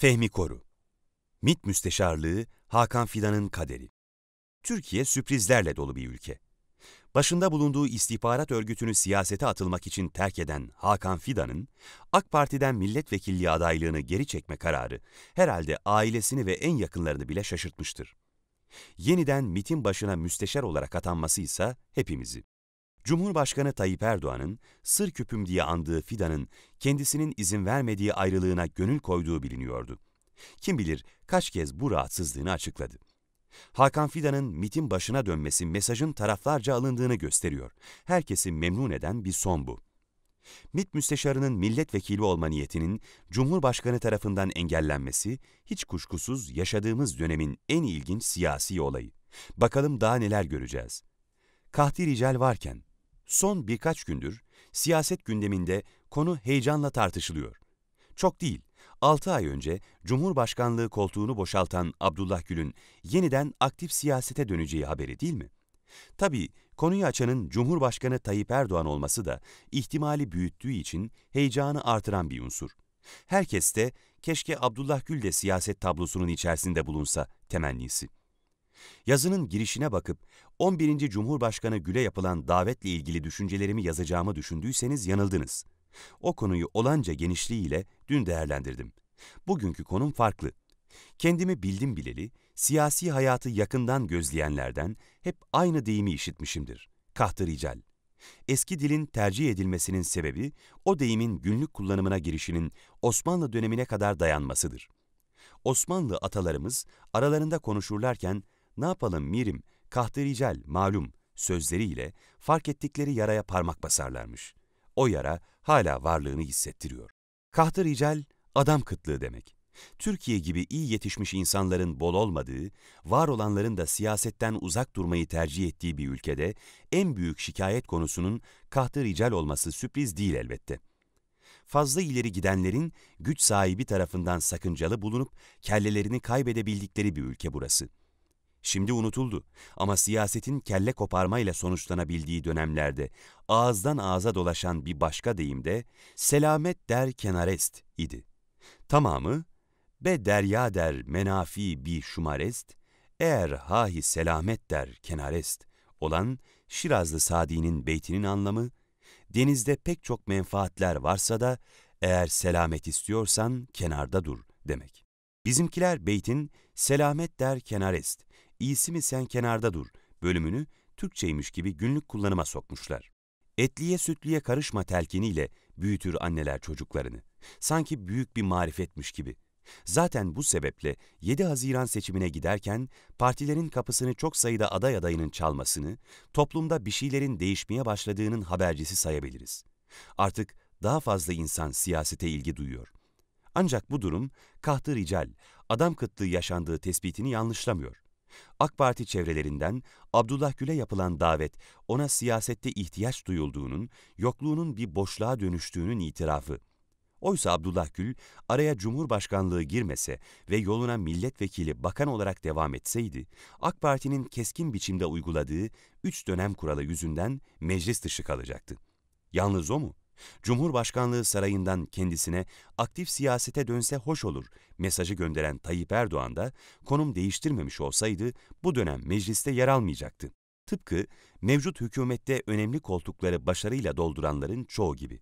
Fehmi Koru MİT Müsteşarlığı Hakan Fidan'ın kaderi Türkiye sürprizlerle dolu bir ülke. Başında bulunduğu istihbarat örgütünü siyasete atılmak için terk eden Hakan Fidan'ın AK Parti'den milletvekilliği adaylığını geri çekme kararı herhalde ailesini ve en yakınlarını bile şaşırtmıştır. Yeniden MİT'in başına müsteşar olarak atanması ise hepimizi. Cumhurbaşkanı Tayyip Erdoğan'ın sır küpüm diye andığı Fidan'ın kendisinin izin vermediği ayrılığına gönül koyduğu biliniyordu. Kim bilir kaç kez bu rahatsızlığını açıkladı. Hakan Fidan'ın MIT'in başına dönmesi mesajın taraflarca alındığını gösteriyor. Herkesi memnun eden bir son bu. MİT müsteşarının milletvekili olma niyetinin Cumhurbaşkanı tarafından engellenmesi hiç kuşkusuz yaşadığımız dönemin en ilginç siyasi olayı. Bakalım daha neler göreceğiz. Kahti rical varken Son birkaç gündür siyaset gündeminde konu heyecanla tartışılıyor. Çok değil, 6 ay önce Cumhurbaşkanlığı koltuğunu boşaltan Abdullah Gül'ün yeniden aktif siyasete döneceği haberi değil mi? Tabii konuyu açanın Cumhurbaşkanı Tayyip Erdoğan olması da ihtimali büyüttüğü için heyecanı artıran bir unsur. Herkes de keşke Abdullah Gül de siyaset tablosunun içerisinde bulunsa temennisi. Yazının girişine bakıp 11. Cumhurbaşkanı Gül'e yapılan davetle ilgili düşüncelerimi yazacağımı düşündüyseniz yanıldınız. O konuyu olanca genişliğiyle dün değerlendirdim. Bugünkü konum farklı. Kendimi bildim bileli, siyasi hayatı yakından gözleyenlerden hep aynı deyimi işitmişimdir. Kahtı rical. Eski dilin tercih edilmesinin sebebi o deyimin günlük kullanımına girişinin Osmanlı dönemine kadar dayanmasıdır. Osmanlı atalarımız aralarında konuşurlarken ne yapalım mirim, kahtı rical, malum sözleriyle fark ettikleri yaraya parmak basarlarmış. O yara hala varlığını hissettiriyor. Kahtı rical, adam kıtlığı demek. Türkiye gibi iyi yetişmiş insanların bol olmadığı, var olanların da siyasetten uzak durmayı tercih ettiği bir ülkede en büyük şikayet konusunun kahtı rical olması sürpriz değil elbette. Fazla ileri gidenlerin güç sahibi tarafından sakıncalı bulunup kellelerini kaybedebildikleri bir ülke burası. Şimdi unutuldu ama siyasetin kelle koparmayla sonuçlanabildiği dönemlerde ağızdan ağza dolaşan bir başka deyim de selamet der kenarest idi. Tamamı be derya der menafi bi şumarest, eğer hahi selamet der kenarest olan Şirazlı Sadi'nin beytinin anlamı, denizde pek çok menfaatler varsa da eğer selamet istiyorsan kenarda dur demek. Bizimkiler beytin selamet der kenarest, iyisi mi sen kenarda dur bölümünü Türkçeymiş gibi günlük kullanıma sokmuşlar. Etliye sütlüye karışma telkiniyle büyütür anneler çocuklarını. Sanki büyük bir marifetmiş gibi. Zaten bu sebeple 7 Haziran seçimine giderken partilerin kapısını çok sayıda aday adayının çalmasını, toplumda bir şeylerin değişmeye başladığının habercisi sayabiliriz. Artık daha fazla insan siyasete ilgi duyuyor. Ancak bu durum kahtı rical, adam kıtlığı yaşandığı tespitini yanlışlamıyor. AK Parti çevrelerinden Abdullah Gül'e yapılan davet ona siyasette ihtiyaç duyulduğunun, yokluğunun bir boşluğa dönüştüğünün itirafı. Oysa Abdullah Gül araya Cumhurbaşkanlığı girmese ve yoluna milletvekili bakan olarak devam etseydi, AK Parti'nin keskin biçimde uyguladığı üç dönem kuralı yüzünden meclis dışı kalacaktı. Yalnız o mu? Cumhurbaşkanlığı sarayından kendisine aktif siyasete dönse hoş olur mesajı gönderen Tayyip Erdoğan da konum değiştirmemiş olsaydı bu dönem mecliste yer almayacaktı. Tıpkı mevcut hükümette önemli koltukları başarıyla dolduranların çoğu gibi.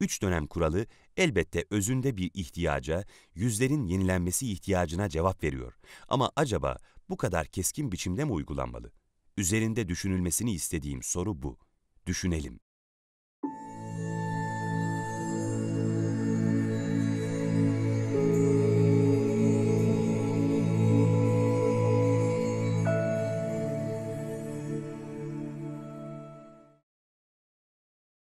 Üç dönem kuralı elbette özünde bir ihtiyaca, yüzlerin yenilenmesi ihtiyacına cevap veriyor. Ama acaba bu kadar keskin biçimde mi uygulanmalı? Üzerinde düşünülmesini istediğim soru bu. Düşünelim.